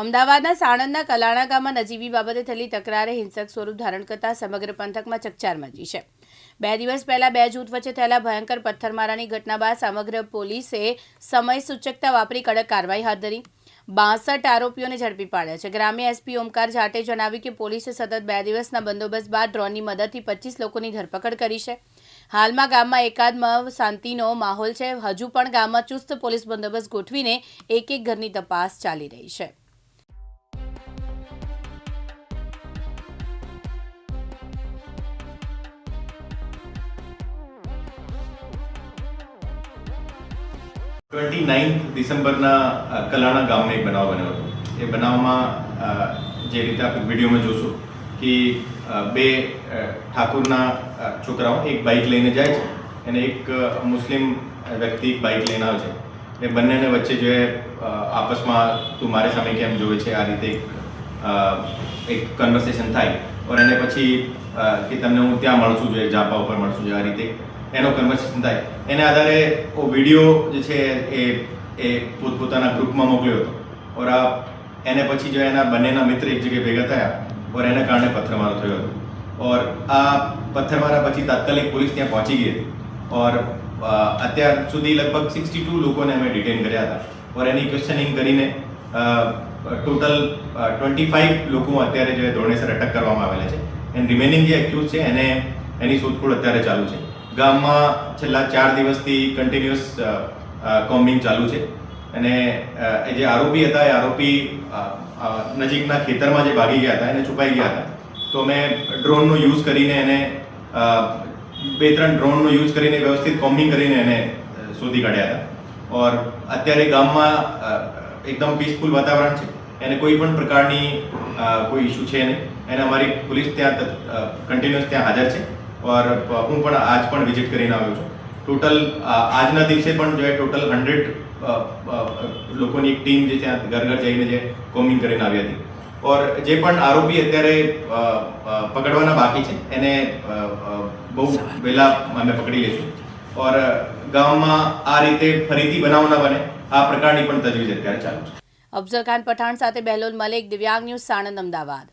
અમદાવાદના સાણંદના કલાણા ગામમાં નજીવી બાબતે થયેલી તકરારે હિંસક સ્વરૂપ ધારણ કરતા સમગ્ર પંથકમાં ચકચાર મચી છે. બે દિવસ પહેલા બે જૂથ વચ્ચે થયેલા ભયંકર પથ્થરમારાની ઘટના બાદ સમગ્ર પોલીસે સમય સૂચકતા વાપરી કડક કાર્યવાહી હાથ ધરી. બાસઠ આરોપીઓને ઝડપી પાડ્યા છે. ગ્રામ્ય એસપી ઓમકાર જાટે જણાવ્યું કે પોલીસે સતત બે દિવસના બંદોબસ્ત બાદ ડ્રોનની મદદથી પચીસ લોકોની ધરપકડ કરી છે. હાલમાં ગામમાં એકાદમાં શાંતિનો માહોલ છે. હજુ પણ ગામમાં ચુસ્ત પોલીસ બંદોબસ્ત ગોઠવીને એક એક ઘરની તપાસ ચાલી રહી છે. ટ્વેન્ટી નાઇન્થ ડિસેમ્બરના કલાણા ગામમાં એક બનાવ બન્યો હતો. એ બનાવમાં જે રીતે આપણે વિડીયોમાં જોશો કે બે ઠાકુરના છોકરાઓ એક બાઇક લઈને જાય છે અને એક મુસ્લિમ વ્યક્તિ બાઇક લઈને આવે છે. એ બંનેને વચ્ચે જે આપસમાં તું મારે સામે કેમ જોવે છે, આ રીતે એક કન્વર્સેશન થાય. અને પછી કે તમને હું ત્યાં મળશું જોઈએ જાપા ઉપર મળશું જોઈએ આ રીતે એનો કન્વર્સેશન થાય. એને આધારે વીડિયો જે છે એ એ પોતપોતાના ગ્રુપમાં મોકલ્યો હતો. ઓર આ એને પછી જો એના બંનેના મિત્ર એક જગ્યાએ ભેગા થયા, ઓર એના કારણે પથ્થરમારો થયો હતો. ઓર આ પથ્થરમારા પછી તાત્કાલિક પોલીસ ત્યાં પહોંચી ગઈ હતી. ઓર અત્યાર સુધી લગભગ સિક્સટી ટુ લોકોને અમે ડિટેન કર્યા હતા. ઓર એની ક્વેશ્ચનિંગ કરીને ટોટલ ટ્વેન્ટી ફાઇવ લોકો અત્યારે જે ધોરણેસર અટક કરવામાં આવેલા છે. એન્ડ રિમેનિંગ જે એક્યુઝ છે, એને, એની શોધખોળ અત્યારે ચાલુ છે. ગામમાં છેલ્લા ચાર દિવસથી કન્ટિન્યુઅસ કોમ્બિંગ ચાલુ છે. અને એ જે આરોપી હતા, એ આરોપી નજીકના ખેતરમાં જે ભાગી ગયા હતા, એને છુપાઈ ગયા હતા. તો અમે ડ્રોનનો યુઝ કરીને એને બે ત્રણ ડ્રોનનો યુઝ કરીને વ્યવસ્થિત કોમ્બિંગ કરીને એને શોધી કાઢ્યા હતા. ઓર અત્યારે ગામમાં એકદમ પીસફુલ વાતાવરણ છે. એને કોઈ પણ પ્રકારની કોઈ ઇસ્યુ છે નહીં. અને અમારી પોલીસ ત્યાં કન્ટિન્યુઅસ ત્યાં હાજર છે. ઓર હું પણ આજ પણ વિઝિટ કરીને આવ્યો છું. ટોટલ આજના દિવસે પણ જો ટોટલ હંડ્રેડ લોકોની એક ટીમ જે ત્યાં ઘર ઘર જઈને જે કોમિંગ કરીને આવી હતી. ઓર, જે પણ આરોપી અત્યારે પકડવાના બાકી છે, એને બહુ વહેલા અમે પકડી લઈશું. ઓર, ગામમાં આ રીતે ફરીથી બનાવના બને, આ પ્રકારની પણ તજવીજ અત્યારે ચાલુ છે. અફઝલ ખાન પઠાણ સાથે બહેલોલ મલેક, દિવ્યાંગ ન્યૂઝ સાણંદ, અમદાવાદ.